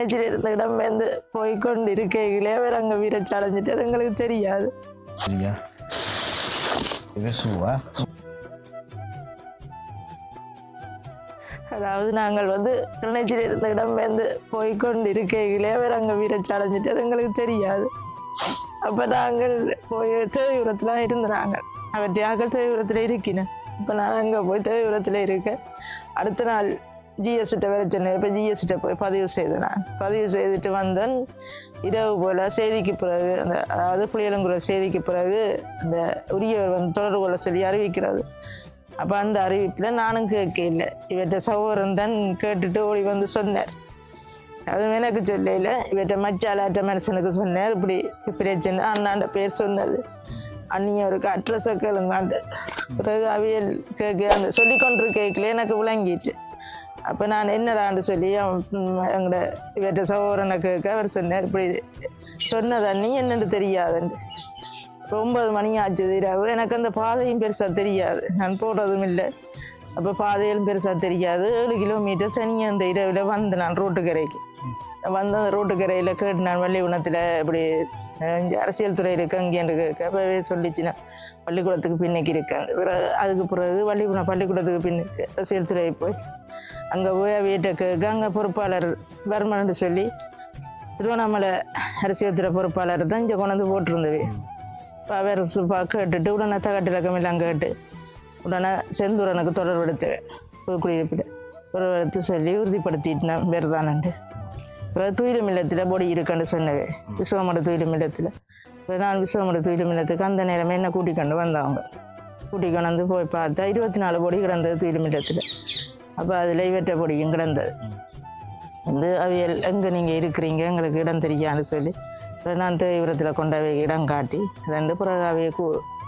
மேய்ச்சல் இருந்த இடம் வந்து போய்கொண்டு இருக்கைகளே அவர் அங்கே வீரச்சு அடைஞ்சிட்டார் எங்களுக்கு தெரியாது. சரியா? இது ஷூவா அதாவது நாங்கள் வந்து கிளர்ச்சியில் இருந்த இடம் வந்து போய்கொண்டு இருக்கைகளே அவர் அங்கே வீரச்சு அடைஞ்சிட்டார் எங்களுக்கு தெரியாது. அப்போ நாங்கள் போய் தேவிபுரத்தில் இருந்த நாங்கள் அவற்றையாக தேவிபுரத்தில் இருக்கினேன் இப்போ நான் அங்கே போய் தேவிபுரத்தில் இருக்கேன். அடுத்த நாள் ஜிஎஸ்கிட்ட வேலை சொன்னேன் இப்போ ஜிஎஸ்கிட்ட போய் பதிவு செய்தேன் நான் பதிவு செய்துட்டு வந்தேன் இரவு போல் செய்திக்கு பிறகு அந்த அதாவது புளியலுங்கிற செய்திக்கு பிறகு அந்த உரியவர் வந்து தொடர்பு கொள்ள சொல்லி அறிவிக்கிறது அப்போ அந்த அறிவிப்பில் நானும் கேட்க இல்லை இவற்றை சகோதரன் தான் கேட்டுட்டு ஓடி வந்து சொன்னார் அதுவும் எனக்கு சொல்லல இவற்றை மச்சாலாட்ட மனுஷனுக்கு சொன்னார் இப்படி பிரச்சனை அண்ணாண்ட பேர் சொன்னது அண்ணியவருக்கு அட்ரஸை கேளுங்காண்டு பிறகு அவியல் கேட்க அந்த சொல்லி கொண்டு கேட்கல எனக்கு விளங்கிட்டு அப்போ நான் என்னடான்னு சொல்லி எங்களோட இவற்றை சகோதரனை கேட்க அவர் சொன்னார். இப்படி சொன்னதா நீ என்னென்று தெரியாதுன்ட்டு ஒன்பது மணி ஆச்சு இரவு. எனக்கு அந்த பாதையும் பெருசாக தெரியாது. நான் போடுறதும் இல்லை. அப்போ பாதையிலும் பெருசாக தெரியாது. ஏழு கிலோமீட்டர் தனியாக அந்த இரவில் வந்து நான் ரோட்டுக்கரைக்கு வந்து அந்த ரோட்டுக்கரையில் கேட்டு நான் வள்ளிகுணத்தில் இப்படி அரசியல் துறை இருக்கு அங்கேன்னு கேட்க அப்போவே சொல்லிச்சு நான். பள்ளிக்கூடத்துக்கு பின்னுக்கு இருக்கேன். பிறகு அதுக்கு பிறகு வள்ளிகுணம் பள்ளிக்கூடத்துக்கு பின்னுக்கு அரசியல் துறை போய் அங்கே போய் வீட்டுக்கு கேட்க பொறுப்பாளர் வருமானு சொல்லி திருவண்ணாமலை அரசியல் துறை பொறுப்பாளர் தான் இங்கே கொண்டு வந்து போட்டிருந்தது. இப்போ அவர் கேட்டுட்டு உடனே தகட்டு இலக்கம் கேட்டு உடனே செந்தூரனுக்கு தொடர்பு எடுத்து புதுக்குடியிருப்பில் தொடர்பு சொல்லி உறுதிப்படுத்திட்டேன். வேறு தானண்டு அப்புறம் துயிலும் இல்லத்தில் பொடி இருக்குன்னு சொன்னவே விஸ்வமட துயிலும் இல்லத்தில். அப்புறம் நான் விஸ்வமட துயிலும் இல்லத்துக்கு அந்த நேரமே என்ன கூட்டிக்கொண்டு வந்தவங்க கூட்டிக்கொண்டு வந்து போய் பார்த்தா இருபத்தி நாலு பொடி கிடந்தது துயிலும் இல்லத்தில். அப்போ அதில் இவற்றை பொடியும் கிடந்தது. வந்து அவியல் எங்கே நீங்கள் இருக்கிறீங்க? எங்களுக்கு இடம் தெரியான்னு சொல்லி. நான் தேவிபுரத்தில் கொண்டு போய் இடம் காட்டி ரெண்டு பிறகு அவைய கூ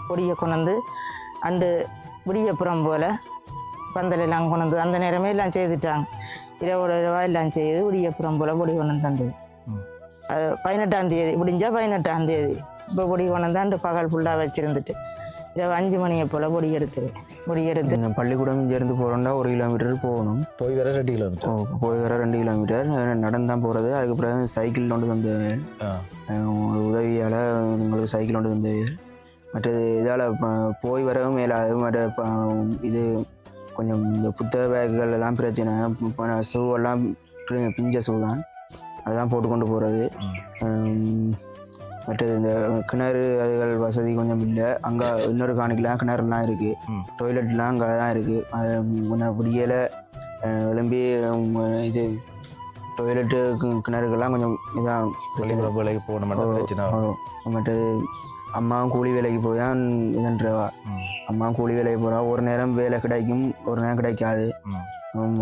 பொடியை கொண்டு வந்து அண்டு விடியப்புறம் போல் பந்தல் எல்லாம் கொண்டு வந்து அந்த நேரமே எல்லாம் செய்துட்டாங்க. இரவோட இரவா எல்லாம் செய்து விடியப்புறம் போல் பொடி கொண்டு தந்தது. அது பதினெட்டாம் தேதி முடிஞ்சா பதினெட்டாம் தேதி. இப்போ பொடி கொண்டு வந்து அண்டு பகல் ஃபுல்லாக வச்சுருந்துட்டு. இரவு அஞ்சு மணியை போல் பொடி எடுத்துருவேன் பொடி எடுத்து இந்த பள்ளிக்கூடம் இங்கேருந்து போகிறோம்னா ஒரு கிலோமீட்டர் போகணும். போய் வர ரெண்டு கிலோமீட்டர் ஓ, போய் வர ரெண்டு கிலோமீட்டர் நடந்து தான் போகிறது அதுக்கு பிறகு சைக்கிள் கொண்டு வந்து உதவியால் உங்களுக்கு சைக்கிள் கொண்டு வந்து மற்றது இதால் போய் வரவும் மேலாது மற்ற இது கொஞ்சம் இந்த புத்தக பேக்குகள் எல்லாம் பிரச்சனை. ஷூ எல்லாம் பிஞ்ச ஷூ தான். அதுதான் போட்டு கொண்டு போகிறது மற்றது இந்த கிணறு அதுகள் வசதி கொஞ்சம் இல்லை. அங்கே இன்னொரு காணிக்கலாம் கிணறுலாம் இருக்குது. டொய்லெட்லாம் அங்கே தான் இருக்குது அது கொஞ்சம் பிடியலை. எழும்பி உம், இது டொய்லெட்டு கிணறுக்கெல்லாம் கொஞ்சம் இதான் வேலைக்கு ஓ, மற்றது அம்மாவும் கூலி வேலைக்கு போய் தான் இதுன்றவா அம்மாவும் கூலி வேலைக்கு போகிறா ஒரு நேரம் வேலை கிடைக்கும் ஒரு நேரம் கிடைக்காது.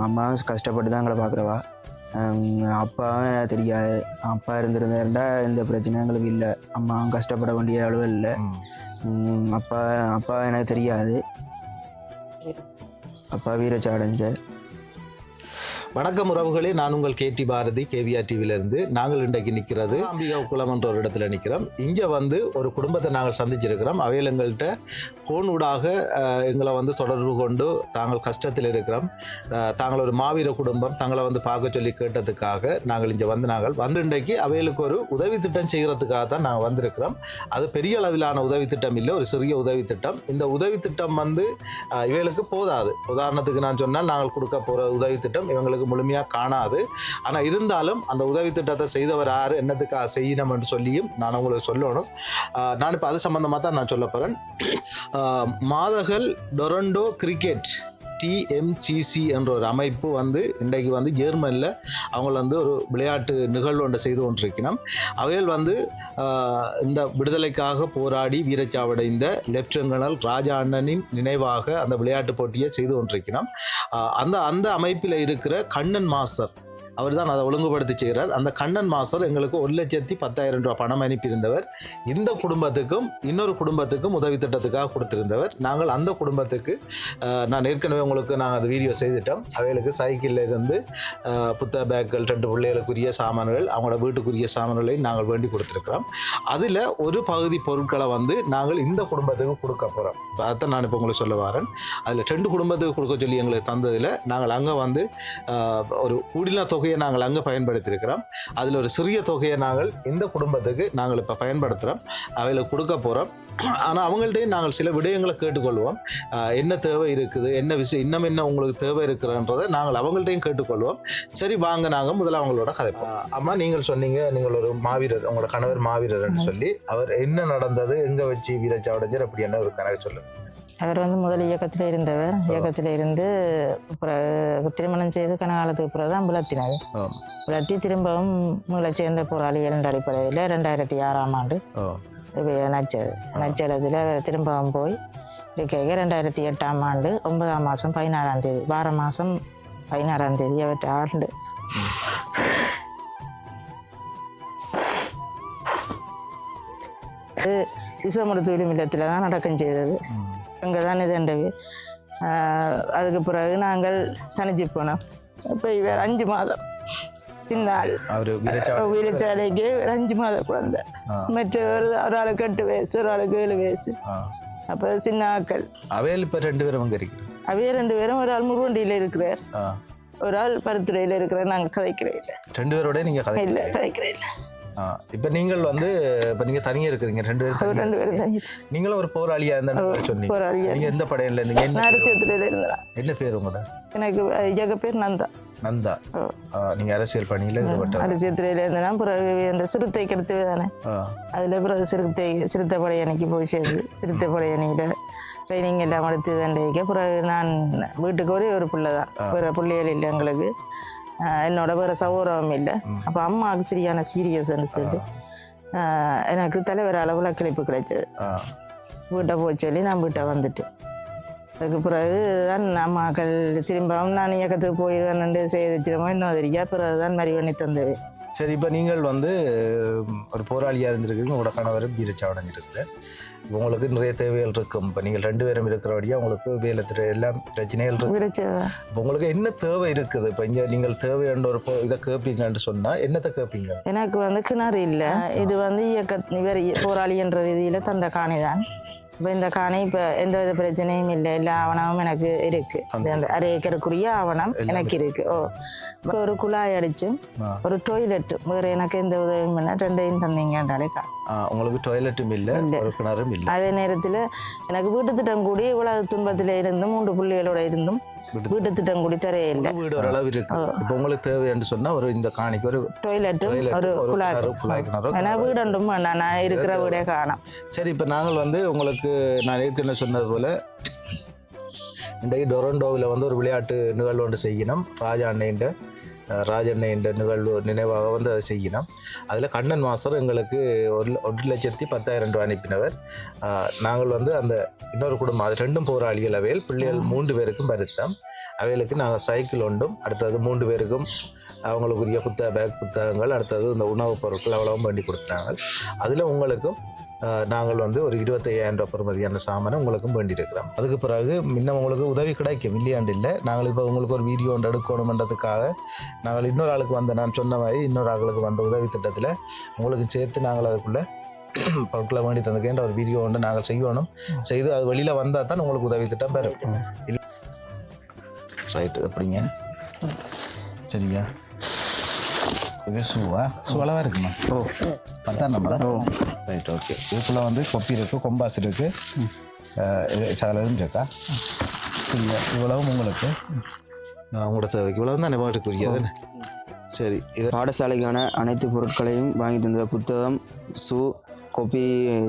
அம்மாவும் கஷ்டப்பட்டு தான் எங்களை பார்க்குறவா அப்பாவும் எனக்கு தெரியாது. அப்பா இருந்திருந்தா இந்த பிரச்சனை எங்களுக்கு இல்லை. அம்மாவும் கஷ்டப்பட வேண்டிய அளவு இல்லை. அப்பா அப்பா எனக்கு தெரியாது. அப்பா வீரச்சாடஞ்ச வணக்கம் உறவுகளே நான் உங்கள் கேடி பாரதி கேவிஆர் டிவியிலிருந்து. நாங்கள் இன்றைக்கு நிற்கிறது அம்பிகா குளம் என்ற ஒரு இடத்துல நிற்கிறோம். இங்கே வந்து ஒரு குடும்பத்தை நாங்கள் சந்திச்சிருக்கிறோம். அவையில் எங்கள்கிட்ட ஃபோன் ஊடாக எங்களை வந்து தொடர்பு கொண்டு தாங்கள் கஷ்டத்தில் இருக்கிறோம். தாங்கள் ஒரு மாவீர குடும்பம். தங்களை வந்து பார்க்க சொல்லி கேட்டதுக்காக நாங்கள் இங்கே வந்து நாங்கள் வந்து இன்றைக்கு அவைகளுக்கு ஒரு உதவி திட்டம் செய்கிறதுக்காக தான் நாங்கள் வந்திருக்கிறோம். அது பெரிய அளவிலான உதவி திட்டம் இல்லை ஒரு சிறிய உதவி திட்டம். இந்த உதவி திட்டம் வந்து இவைகளுக்கு போதாது. உதாரணத்துக்கு நான் சொன்னால் நாங்கள் கொடுக்க போகிற உதவி திட்டம் இவங்களுக்கு முழுமையாக காணாது. ஆனால் இருந்தாலும் அந்த உதவி திட்டத்தை செய்தவர் யார் என்னத்துக்காக செய்யணும் என்று சொல்லியும் நான் உங்களுக்கு சொல்லணும். நான் இப்போ அது சம்மந்தமாக தான் நான் சொல்ல போகிறேன் மாதகல் டொரண்டோ கிரிக்கெட். டிஎம்சிசி என்ற ஒரு அமைப்பு வந்து இன்றைக்கு வந்து ஜெர்மனியில் அவங்க வந்து ஒரு விளையாட்டு நிகழ்வு ஒன்றை செய்து கொண்டிருக்கணும் அவைகள் வந்து இந்த விடுதலைக்காக போராடி வீரச்சாவடைந்த லெப்டினன்ட் கர்னல் ராஜா அண்ணனின் நினைவாக அந்த விளையாட்டு போட்டியை செய்து கொண்டிருக்கிறோம் அந்த அந்த அமைப்பில் இருக்கிற கண்ணன் மாஸ்டர் அவர் தான் அதை ஒழுங்குபடுத்தி செய்கிறார் அந்த கண்ணன் மாஸ்டர் எங்களுக்கு ஒரு லட்சத்தி பத்தாயிரம் ரூபாய் பணம் அனுப்பியிருந்தவர். இந்த குடும்பத்துக்கும் இன்னொரு குடும்பத்துக்கும் உதவி திட்டத்துக்காக கொடுத்திருந்தவர். நாங்கள் அந்த குடும்பத்துக்கு நான் ஏற்கனவே உங்களுக்கு நாங்கள் அது வீடியோ செய்துட்டோம் அவைகளுக்கு சைக்கிளில் இருந்து புத்த பேக்கள் பேக்குகள் ரெண்டு பிள்ளைகளுக்குரிய சாமான்கள் அவங்களோட வீட்டுக்குரிய சாமான்களை நாங்கள் வேண்டி கொடுத்துருக்குறோம். அதில் ஒரு பகுதி பொருட்களை வந்து நாங்கள் இந்த குடும்பத்துக்கு கொடுக்க போகிறோம் அதான் நான் இப்போ உங்களுக்கு சொல்ல வரேன். அதில் ரெண்டு குடும்பத்துக்கு கொடுக்க சொல்லி எங்களுக்கு தந்ததில் நாங்கள் அங்கே வந்து ஒரு கூடின தொகை தொகையை நாங்கள் அங்கே பயன்படுத்தியிருக்கிறோம். அதில் ஒரு சிறிய தொகையை நாங்கள் இந்த குடும்பத்துக்கு நாங்கள் இப்போ பயன்படுத்துகிறோம் அவையில் கொடுக்க போகிறோம் ஆனால் அவங்கள்ட்டையும் நாங்கள் சில விடயங்களை கேட்டுக்கொள்வோம். என்ன தேவை இருக்குது? என்ன விஷயம் இன்னும் என்ன உங்களுக்கு தேவை இருக்குன்றதை நாங்கள் அவங்கள்ட்டையும் கேட்டுக்கொள்வோம். சரி வாங்க நாங்கள் முதல்ல அவங்களோட கதை அம்மா நீங்கள் சொன்னீங்க நீங்கள் ஒரு மாவீரர் உங்களோட கணவர் மாவீரர்னு சொல்லி. அவர் என்ன நடந்தது? எங்கே வச்சு வீரச்சாவடைஞ்சர் அப்படி என்ன ஒரு கணக்கு சொல்லுங்க. அவர் வந்து முதல் இயக்கத்தில் இருந்தவர். இயக்கத்தில் இருந்து பிறகு திருமணம் செய்து கனகாலத்துக்கு பிறகு தான் விளத்தினார் ஓ விளத்தி திரும்பவும் மீளச் சேர்ந்த போராளிகள் என்ற அடிப்படையில் ரெண்டாயிரத்தி ஆறாம் ஆண்டு. நச்சது நச்சலத்தில் அவர் திரும்பவும் போய் இருக்கைக்கு ரெண்டாயிரத்தி எட்டாம் ஆண்டு ஒன்பதாம் மாதம் பதினாறாம் தேதி வார மாதம் பதினாறாம் தேதி அவற்றை ஆண்டு. இது விஸ்வமருத்துவ இல்லத்தில் தான் நடக்கம் செய்தது அங்கே தான் இதுண்டது அதுக்கு பிறகு நாங்கள் தனிச்சு போனோம். இப்போ இவர் அஞ்சு மாதம் சின்ன ஆள் அவர் வீரச்சாவடை. வீரச்சாலைக்கு ஒரு அஞ்சு மாத குழந்தை. ஆ. மற்ற ஒரு ஒரு ஆளுக்கு எட்டு வயசு ஒரு ஆளுக்கு ஏழு வயசு. அப்போ சின்ன ஆக்கள் அவையில் இப்போ ரெண்டு பேரும் அங்கே இருக்கிறோம் அவைய ரெண்டு பேரும் ஒரு ஆள் முருவண்டியில் இருக்கிறார். ஒரு ஆள் பருத்துறையில் இருக்கிறார். நாங்கள் கதைக்கிறே இல்லை. ரெண்டு பேரோட நீங்கள் இல்லை கதைக்கிறே இல்லை. இப்போ நீங்கள் வந்து இப்போ நீங்கள் தனியாக இருக்கிறீங்க ரெண்டு பேரும் ரெண்டு பேரும் தனி நீங்களும் ஒரு போராளியாக இருந்தாலும் சொன்னீங்க. போராளியா நீங்கள் எந்த படையில இருந்தீங்க? என்ன அரசியத்துறையில் இருந்தான். என்ன பேர் உங்களோட? எனக்கு ஐயாக்க பேர் நந்தா. நந்தா. ஓ. ஆ, நீங்க அரசியல் பணியில் ஈடுபட்ட அரசியத்துறையில் இருந்தனா. பிறகு அந்த சிறுத்தை கிடத்து தானே. அதில் பிறகு சிறுத்தை சிறுத்தை படையணிக்கு போய் சேர்ந்து சிறுத்தை படையணியில் ட்ரைனிங் எல்லாம் எடுத்து தண்டிக்க. பிறகு நான் வீட்டுக்கு ஒரே ஒரு பிள்ளை தான் வேறு பிள்ளைகள் இல்லை எங்களுக்கு. என்னோட வேறு சௌரவம் இல்லை. அப்போ அம்மாவுக்கு சரியான சீரியஸ்ன்னு சொல்லி எனக்கு தலைவரால் விளக்களிப்பு கிடைச்சது ஆ. வீட்டை போய் சொல்லி நான் வீட்டை வந்துட்டேன் அதுக்கு பிறகு தான் அம்மாக்கள் திரும்பவும் நான் இயக்கத்துக்கு போயிடுவேன் செய்து திரும்ப இன்னும் தெரியா பிறகு தான் மறி பண்ணி தந்தது. சரி இப்போ நீங்கள் வந்து ஒரு போராளியாக இருந்திருக்கீங்க உங்களோட கணவர் பீரச்சாவடைஞ்சிருக்கு உங்களுக்கு நிறைய தேவைகள் இருக்கும். இப்போ நீங்கள் ரெண்டு பேரும் இருக்கிறபடியாக உங்களுக்கு வேலை எல்லாம் பிரச்சனைகள் இருக்கு. இப்போ உங்களுக்கு என்ன தேவை இருக்குது? இப்போ இங்கே நீங்கள் தேவையான ஒரு இதை கேட்பீங்கன்னு சொன்னால் என்னத்தை கேட்பீங்க எனக்கு வந்து கிணறு இல்லை. இது வந்து இயக்க இவர் போராளி என்ற ரீதியில் தந்த காணி தான் இப்போ இந்த காணி இப்போ எந்த வித பிரச்சனையும் இல்லை. எல்லா ஆவணமும் எனக்கு இருக்கு. இது அந்த அரை ஏக்கருக்குரிய ஆவணம் எனக்கு இருக்கு. ஓ. இப்போ ஒரு குழாய் அடிச்சும். ஒரு டொய்லெட் வேறு எனக்கு எந்த உதவியும் இல்லை. ரெண்டையும் தந்தீங்கன்றாலே கா ஆ, உங்களுக்கு டாய்லெட்டும் இல்லை ஒரு கிணறும் இல்லை. அதே நேரத்தில் எனக்கு வீட்டு திட்டம் கூடி இவ்வளவு துன்பத்தில் இருந்தும் மூன்று புள்ளிகளோட இருந்தும் வீட்டு திட்டம் கூடி தரையில்லை வீடு ஒரு அளவு இருக்கு. இப்போ உங்களுக்கு தேவைன்னு சொன்னால் ஒரு இந்த காணிக்கு ஒரு toilet, ஒரு குழாய் கிணறு. ஏன்னா வீடொன்றும் வேண்டாம் நான் இருக்கிற வீடே காணும். சரி இப்போ நாங்கள் வந்து உங்களுக்கு நான் ஏற்கனவே சொன்னது போல் இன்றைக்கு டொரண்டோவில் வந்து ஒரு விளையாட்டு நிகழ்வு ஒன்று செய்யணும். ராஜா அண்ணைன்ற ராஜ அண்ணைன்ற நிகழ்வு நினைவாக வந்து அதை செய்யணும் அதில் கண்ணன் மாஸ்டர் எங்களுக்கு ஒரு ஒரு லட்சத்தி பத்தாயிரம் ரூபாய் அனுப்பினவர். நாங்கள் வந்து அந்த இன்னொரு குடும்பம் அது ரெண்டும் போராளிகள் அவையில். பிள்ளைகள் மூன்று பேருக்கும் வருத்தம். அவைகளுக்கு நாங்கள் சைக்கிள் ஒன்றும் அடுத்தது மூன்று பேருக்கும் அவங்களுக்குரிய புத்தக பேக் புத்தகங்கள் அடுத்தது இந்த உணவுப் பொருட்கள் அவ்வளவும் வேண்டி கொடுத்தாங்க அதில் உங்களுக்கும் நாங்கள் வந்து ஒரு இருபத்தையாயிரம் ரூபாய் பெறுமதியான சாமானை உங்களுக்கும் வேண்டியிருக்கிறோம். அதுக்கு பிறகு இன்னும் உங்களுக்கு உதவி கிடைக்கும். இல்லையாண்டு இல்லை. நாங்கள் இப்போ உங்களுக்கு ஒரு வீடியோ ஒன்று எடுக்கணுன்றதுக்காக நாங்கள் இன்னொரு ஆளுக்கு வந்த நான் சொன்ன மாதிரி இன்னொரு ஆளுக்கு வந்த உதவி திட்டத்தில் உங்களுக்கு சேர்த்து நாங்கள் அதுக்குள்ளே பொருட்களை வேண்டி தந்துக்கின்ற ஒரு வீடியோ ஒன்று நாங்கள் செய்யணும். செய்து அது வெளியில் வந்தால் தான் உங்களுக்கு உதவி திட்டம் பெறும். இல்லை. ரைட்டு அப்படிங்க. சரியா இது ஷூ அளவாக இருக்குமா? ஓ. பத்தாம் நம்பரா ஓ. ரைட் ஓகே இதுக்குள்ளே வந்து கொப்பி இருக்குது கொம்பாஸ் இருக்குது சகலதும் இருக்கா? சரிங்க இவ்வளவும் உங்களுக்கு? உங்களோட தேவைக்கு. இவ்வளவு தான் நிபாட்டுக்குரியது சரி இது பாடசாலைக்கான அனைத்து பொருட்களையும் வாங்கி தந்த புத்தகம் ஷூ கோப்பி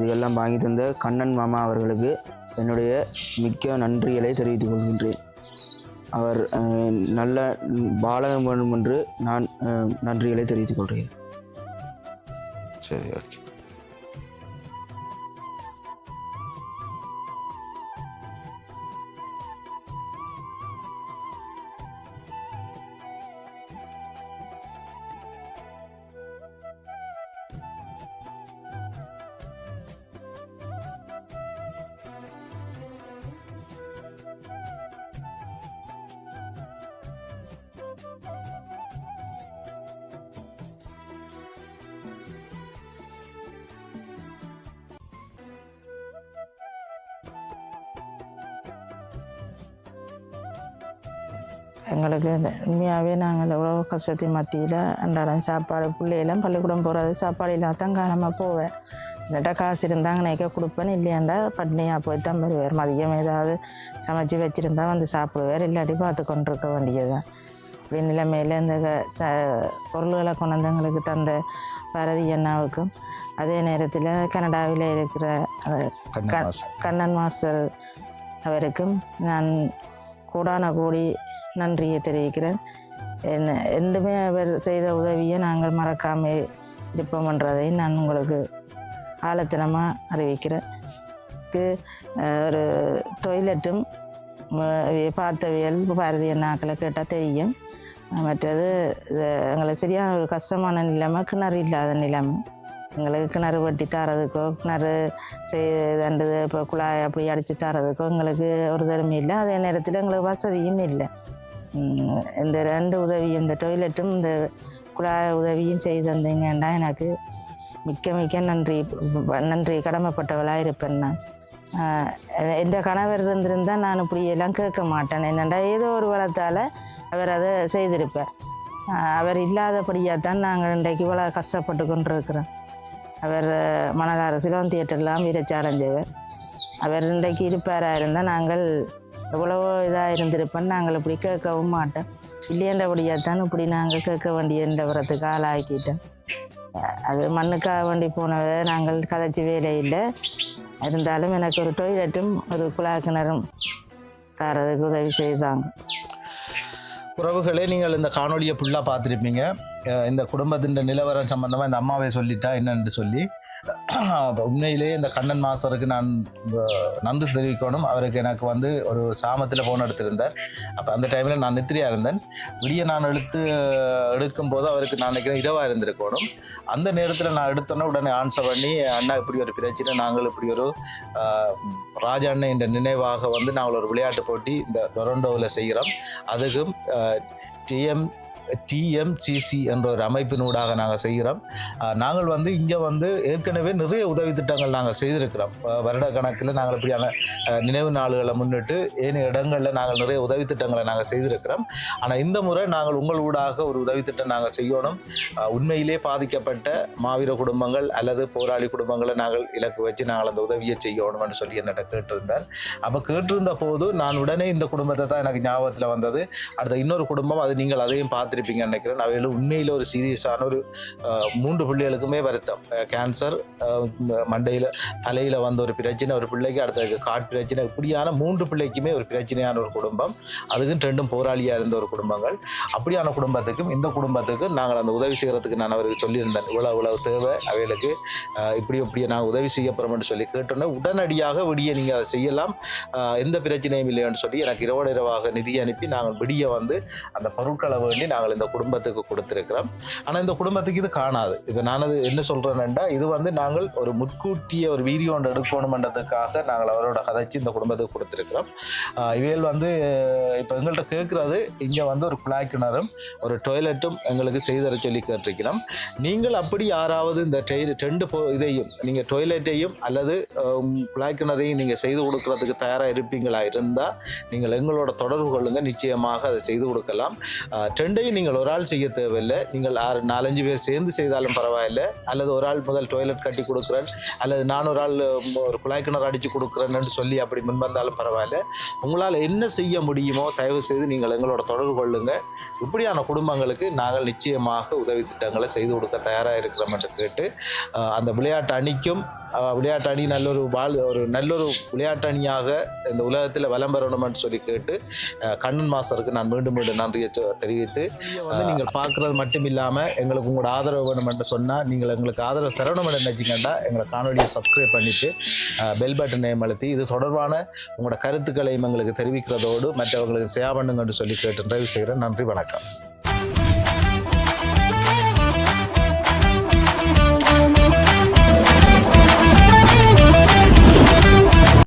இதெல்லாம் வாங்கி தந்த கண்ணன் மாமா அவர்களுக்கு என்னுடைய மிக்க நன்றிகளை தெரிவித்துக் கொள்கின்றேன். அவர் நல்ல வாழ வேண்டும் என்று நான் நன்றிகளை தெரிவித்துக் கொள்கிறேன். சரி ஓகே எங்களுக்கு உண்மையாகவே நாங்கள் எவ்வளோ கஷ்டத்தின் மத்தியில் அன்றாடம் சாப்பாடு பிள்ளையெல்லாம் பள்ளிக்கூடம் போகிறது சாப்பாடு இல்லாத தான் காலமாக போவேன். என்னட்டா காசு இருந்தாங்க நினைக்க கொடுப்பேன். இல்லையாண்டா பட்னியாக போய் தான் வருவார் மதியம் ஏதாவது சமைச்சு வச்சுருந்தா வந்து சாப்பிடுவார். இல்லாட்டி பார்த்து கொண்டு இருக்க வேண்டியதுதான். இப்படி நிலைமையில் இந்த க- ச பொருள்களை கொண்டு வந்து எங்களுக்கு தந்த பாரதி அண்ணாவுக்கும் அதே நேரத்தில் கனடாவில் இருக்கிற. கண்ணன் மாஸ்டர் அவருக்கும் நான் கூடான கூடி நன்றியை தெரிவிக்கிறேன். என்ன ரெண்டுமே அவர் செய்த உதவியை நாங்கள் மறக்காமல் இருப்போம்ன்றதை நான் உங்களுக்கு ஆழத்தனமாக அறிவிக்கிறேன். ஒரு டொய்லெட்டும் பார்த்தவியல் பாரதி நாக்களை கேட்டால் தெரியும். மற்றது எங்களை சரியான ஒரு கஷ்டமான நிலைமை கிணறு இல்லாத நிலைமை. எங்களுக்கு கிணறு வெட்டி தரதுக்கோ கிணறு செய்தண்டு இப்போ குழாய் அப்படி அடித்து தரதுக்கோ எங்களுக்கு ஒரு தருமே இல்லை. அதே நேரத்தில் எங்களுக்கு வசதியும் இல்லை. இந்த ரெண்டு உதவியும் இந்த டொய்லெட்டும் இந்த குழாய் உதவியும் செய்து தந்தீங்கன்னா எனக்கு. மிக்க மிக்க நன்றி. நன்றி. கடமைப்பட்டவளாக இருப்பேன் நான் என் கணவர் இருந்திருந்தால் நான் இப்படி எல்லாம் கேட்க மாட்டேன். என்னென்னா ஏதோ ஒரு வளத்தால் அவர் அதை செய்திருப்பார். அவர் இல்லாதபடியாக தான் நாங்கள் இன்றைக்கு இவ்வளோ கஷ்டப்பட்டு கொண்டிருக்கிறோம். அவர் மணலாறு சிலோன் தியேட்டர்லாம் வீரச்சாரஞ்சவர் அவர் இன்றைக்கு இருப்பாராக இருந்தால் நாங்கள் எவ்வளவோ இதாக இருந்திருப்பேன். நாங்கள் இப்படி கேட்கவும் மாட்டோம். இல்லையன்றபடியாக தான் இப்படி நாங்கள் கேட்க வேண்டிய வரத்துக்கு ஆளாக்கிட்டோம். அது மண்ணுக்காக வேண்டி போனவை நாங்கள் கதைச்சி வேலை இல்லை. இருந்தாலும் எனக்கு ஒரு டொய்லெட்டும் ஒரு குழாய் கிணறும் தரதுக்கு உதவி செய்தாங்க. உறவுகளே நீங்கள் இந்த காணொலியை ஃபுல்லாக பார்த்துருப்பீங்க. இந்த குடும்பத்தின் நிலவரம் சம்மந்தமாக இந்த அம்மாவை சொல்லிட்டா என்னன்னு சொல்லி உண்மையிலேயே இந்த கண்ணன் மாஸ்டருக்கு நான் நன்றி தெரிவிக்கணும். அவருக்கு எனக்கு வந்து ஒரு சாமத்தில் ஃபோன் எடுத்திருந்தார். அப்போ அந்த டைமில் நான் நித்திரியாக இருந்தேன். விடிய நான் எடுத்து எடுக்கும் போது அவருக்கு நான் நினைக்கிறேன் இரவாக இருந்திருக்கணும். அந்த நேரத்தில் நான் எடுத்தோன்னே உடனே ஆன்சர் பண்ணி அண்ணா இப்படி ஒரு பிரச்சனை நாங்கள் இப்படி ஒரு ராஜா அண்ணன் என்ற நினைவாக வந்து நாங்கள் ஒரு விளையாட்டு போட்டி இந்த டொரண்டோவில் செய்கிறோம். அதுக்கும் டிஎம் டிஎம்சிசி என்ற ஒரு அமைப்பினூடாக நாங்கள் செய்கிறோம். நாங்கள் வந்து இங்கே வந்து ஏற்கனவே நிறைய உதவி திட்டங்கள் நாங்கள் செய்திருக்கிறோம். வருட கணக்கில் நாங்கள் இப்படியான நினைவு நாள்களை முன்னிட்டு ஏனைய இடங்களில் நாங்கள் நிறைய உதவி திட்டங்களை நாங்கள் செய்திருக்கிறோம். ஆனால் இந்த முறை நாங்கள் உங்கள் ஊடாக ஒரு உதவி திட்டம் நாங்கள் செய்யணும். உண்மையிலே பாதிக்கப்பட்ட மாவீர குடும்பங்கள் அல்லது போராளி குடும்பங்களை நாங்கள் இலக்கு வச்சு நாங்கள் அந்த உதவியை செய்யணும்னு சொல்லி என்னட்ட கேட்டிருந்தார். அப்போ கேட்டிருந்த போது நான் உடனே இந்த குடும்பத்தை தான் எனக்கு ஞாபகத்தில் வந்தது. அடுத்த இன்னொரு குடும்பம் அது நீங்கள் அதையும் பார்த்து பார்த்துருப்பீங்கன்னு நினைக்கிறேன். அவைகளும் உண்மையில் ஒரு சீரியஸான ஒரு மூன்று பிள்ளைகளுக்குமே வருத்தம். கேன்சர் மண்டையில் தலையில் வந்த ஒரு பிரச்சனை ஒரு பிள்ளைக்கு அடுத்தது காட் பிரச்சனை இப்படியான மூன்று பிள்ளைக்குமே ஒரு பிரச்சனையான ஒரு குடும்பம். அதுக்கும் ரெண்டும் போராளியாக இருந்த ஒரு குடும்பங்கள். அப்படியான குடும்பத்துக்கும் இந்த குடும்பத்துக்கும் நாங்கள் அந்த உதவி செய்கிறதுக்கு நான் அவருக்கு சொல்லியிருந்தேன். இவ்வளோ இவ்வளவு தேவை அவைகளுக்கு. இப்படி இப்படி நான் உதவி செய்ய போகிறோம்னு சொல்லி கேட்டோன்னே உடனடியாக விடிய நீங்கள் அதை செய்யலாம். எந்த பிரச்சனையும் இல்லைன்னு சொல்லி எனக்கு இரவோடு இரவாக நிதி அனுப்பி நாங்கள் விடிய வந்து அந்த பொருட்களை வேண்டி நாங்கள் இந்த குடும்பத்துக்கு கொடுத்துருக்கிறோம். ஆனால் இந்த குடும்பத்துக்கு இது காணாது. இப்போ நான் அது என்ன சொல்கிறேன்னா இது வந்து நாங்கள் ஒரு முன்கூட்டிய ஒரு வீடியோ ஒன்று எடுக்கணுமன்றதுக்காக நாங்கள் அவரோட கதைச்சு இந்த குடும்பத்துக்கு கொடுத்துருக்கிறோம். ஆஹ் வந்து இப்போ எங்கள்கிட்ட கேட்குறது இங்கே வந்து ஒரு குழாய் கிணறும் ஒரு டொய்லெட்டும் எங்களுக்கு செய்தர சொல்லி கேட்டிருக்கிறோம். நீங்கள் அப்படி யாராவது இந்த டெய் ரெண்டு போ இதையும் நீங்கள் டொய்லெட்டையும் அல்லது குழாய் கிணறையும் நீங்கள் செய்து கொடுக்கறதுக்கு தயாராக இருப்பீங்களா? இருந்தால் நீங்கள் எங்களோட தொடர்பு கொள்ளுங்கள் நிச்சயமாக அதை செய்து கொடுக்கலாம். ஆஹ் ரெண்டையும் நீங்கள் ஒரு ஆள் செய்ய தேவையில்லை. நீங்கள் ஆறு நாலஞ்சு பேர் சேர்ந்து செய்தாலும் பரவாயில்லை. அல்லது ஒரு ஆள் முதல் டொய்லெட் கட்டி கொடுக்குறேன். அல்லது நான் ஒரு ஆள் ஒரு குழாய் கிணறு அடித்து கொடுக்குறேன்னு சொல்லி அப்படி முன்வந்தாலும் பரவாயில்ல. உங்களால் என்ன செய்ய முடியுமோ தயவு செய்து நீங்கள் எங்களோட தொடர்பு கொள்ளுங்கள் இப்படியான குடும்பங்களுக்கு நாங்கள் நிச்சயமாக உதவி திட்டங்களை செய்து கொடுக்க தயாராக இருக்கிறோம் என்று கேட்டு அந்த விளையாட்டு அணிக்கும் விளையாட்டு அணி நல்லொரு வாழ் ஒரு நல்லொரு விளையாட்டு அணியாக இந்த உலகத்தில் வலம் பெறணும்னு சொல்லி கேட்டு கண்ணன் மாஸ்டருக்கு நான் மீண்டும் மீண்டும் நன்றியை தெரிவித்து வந்து நீங்கள் பார்க்குறது மட்டும் இல்லாமல் எங்களுக்கு உங்களோட ஆதரவு வேணுமென்று சொன்னால் நீங்கள் எங்களுக்கு ஆதரவு தரணும்னு நினச்சிங்கன்னா எங்களை காணொலியை சப்ஸ்கிரைப் பண்ணிவிட்டு பெல் பட்டனை அழுத்தி இது தொடர்பான உங்களோட கருத்துக்களையும் எங்களுக்கு தெரிவிக்கிறதோடு மற்றவங்களுக்கு ஷேர் பண்ணுங்கன்னு சொல்லி கேட்டு நிறைவு செய்கிறேன். நன்றி வணக்கம்.